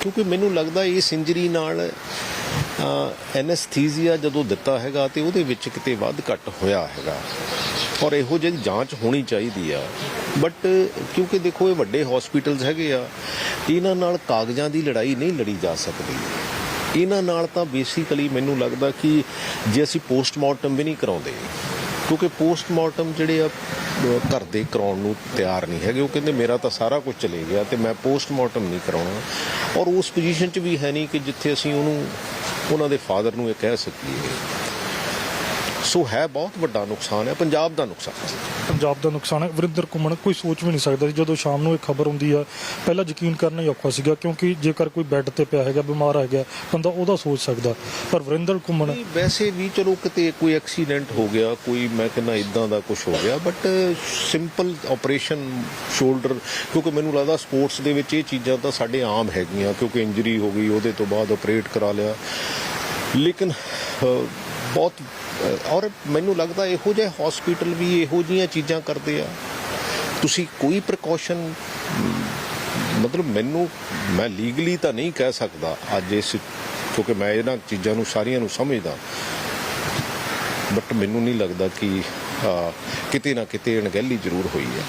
ਕਿਉਂਕਿ ਮੈਨੂੰ ਲੱਗਦਾ ਇਸ ਇੰਜਰੀ ਨਾਲ ਐਨੈਸਥੀਸੀਆ ਜਦੋਂ ਦਿੱਤਾ ਹੈਗਾ ਤੇ ਉਹਦੇ ਵਿੱਚ ਕਿਤੇ ਵੱਧ ਘੱਟ ਹੋਇਆ ਹੈਗਾ। ਔਰ ਇਹੋ ਜਿਹੀ ਜਾਂਚ ਹੋਣੀ ਚਾਹੀਦੀ ਆ। ਬਟ ਕਿਉਂਕਿ ਦੇਖੋ ਇਹ ਵੱਡੇ ਹਸਪੀਟਲਸ ਹੈਗੇ ਆ, ਇਹਨਾਂ ਨਾਲ ਕਾਗਜ਼ਾਂ ਦੀ ਲੜਾਈ ਨਹੀਂ ਲੜੀ ਜਾ ਸਕਦੀ। ਇਹਨਾਂ ਨਾਲ ਤਾਂ ਬੇਸਿਕਲੀ ਮੈਨੂੰ ਲੱਗਦਾ ਕਿ ਜੇ ਅਸੀਂ ਪੋਸਟਮਾਰਟਮ ਵੀ ਨਹੀਂ ਕਰਾਉਂਦੇ, ਕਿਉਂਕਿ ਪੋਸਟਮਾਰਟਮ ਜਿਹੜੇ ਆ ਘਰ ਦੇ ਕਰਾਉਣ ਨੂੰ ਤਿਆਰ ਨਹੀਂ ਹੈਗੇ। ਉਹ ਕਹਿੰਦੇ, ਮੇਰਾ ਤਾਂ ਸਾਰਾ ਕੁਝ ਚਲੇ ਗਿਆ ਤੇ ਮੈਂ ਪੋਸਟਮਾਰਟਮ ਨਹੀਂ ਕਰਾਉਣਾ। ਔਰ ਉਸ ਪੋਜੀਸ਼ਨ 'ਚ ਵੀ ਹੈ ਨਹੀਂ ਕਿ ਜਿੱਥੇ ਅਸੀਂ ਉਹਨੂੰ, ਉਹਨਾਂ ਦੇ ਫਾਦਰ ਨੂੰ ਇਹ ਕਹਿ ਸਕੀਏ। ਸੋ ਹੈ ਬਹੁਤ ਵੱਡਾ ਨੁਕਸਾਨ ਹੈ ਪੰਜਾਬ ਦਾ ਨੁਕਸਾਨ ਹੈ। ਪੰਜਾਬ ਦਾ ਨੁਕਸਾਨ ਹੈ। ਵਰਿੰਦਰ ਘੁੰਮਣ ਕੋਈ ਸੋਚ ਵੀ ਨਹੀਂ ਸਕਦਾ ਸੀ ਜਦੋਂ ਸ਼ਾਮ ਨੂੰ ਇਹ ਖਬਰ ਹੁੰਦੀ ਆ ਪਹਿਲਾਂ ਯਕੀਨ ਕਰਨਾ ਹੀ ਔਖਾ ਸੀਗਾ ਕਿਉਂਕਿ ਜੇਕਰ ਕੋਈ ਬੈੱਡ ਤੇ ਪਿਆ ਹੈਗਾ ਬਿਮਾਰ ਹੈਗਾ ਬੰਦਾ ਉਹਦਾ ਸੋਚ ਸਕਦਾ। ਪਰ ਵਰਿੰਦਰ ਨਹੀਂ, ਵੈਸੇ ਵੀ ਚਲੋ ਕਿਤੇ ਕੋਈ ਐਕਸੀਡੈਂਟ ਹੋ ਗਿਆ ਕੋਈ ਮੈਂ ਕਹਿੰਦਾ ਇਦਾਂ ਦਾ ਕੁਝ ਹੋ ਗਿਆ ਬਟ ਸਿੰਪਲ ਆਪਰੇਸ਼ਨ ਸ਼ੋਲਡਰ ਕਿਉਂਕਿ ਮੈਨੂੰ ਲੱਗਦਾ ਸਪੋਰਟਸ ਦੇ ਵਿੱਚ ਇਹ ਚੀਜ਼ਾਂ ਤਾਂ ਸਾਡੇ ਆਮ ਹੈਗੀਆਂ ਕਿਉਂਕਿ ਇੰਜਰੀ ਹੋ ਗਈ ਉਹਦੇ ਤੋਂ ਬਾਅਦ ਆਪਰੇਟ ਕਰਾ ਲਿਆ। ਲੇਕਿਨ ਬਹੁਤ ਔਰ ਮੈਨੂੰ ਲੱਗਦਾ ਇਹੋ ਜਿਹੇ ਹਸਪੀਟਲ ਵੀ ਇਹੋ ਜਿਹੀਆਂ ਚੀਜ਼ਾਂ ਕਰਦੇ ਆ। ਤੁਸੀਂ ਕੋਈ ਪ੍ਰੀਕਾਸ਼ਨ ਮਤਲਬ ਮੈਨੂੰ, ਮੈਂ ਲੀਗਲੀ ਤਾਂ ਨਹੀਂ ਕਹਿ ਸਕਦਾ ਅੱਜ ਇਸ, ਕਿਉਂਕਿ ਮੈਂ ਇਹਨਾਂ ਚੀਜ਼ਾਂ ਨੂੰ, ਸਾਰੀਆਂ ਨੂੰ ਸਮਝਦਾ। ਬਟ ਮੈਨੂੰ ਨਹੀਂ ਲੱਗਦਾ ਕਿ ਕਿਤੇ ਨਾ ਕਿਤੇ ਅਣਗਹਿਲੀ ਜ਼ਰੂਰ ਹੋਈ ਹੈ।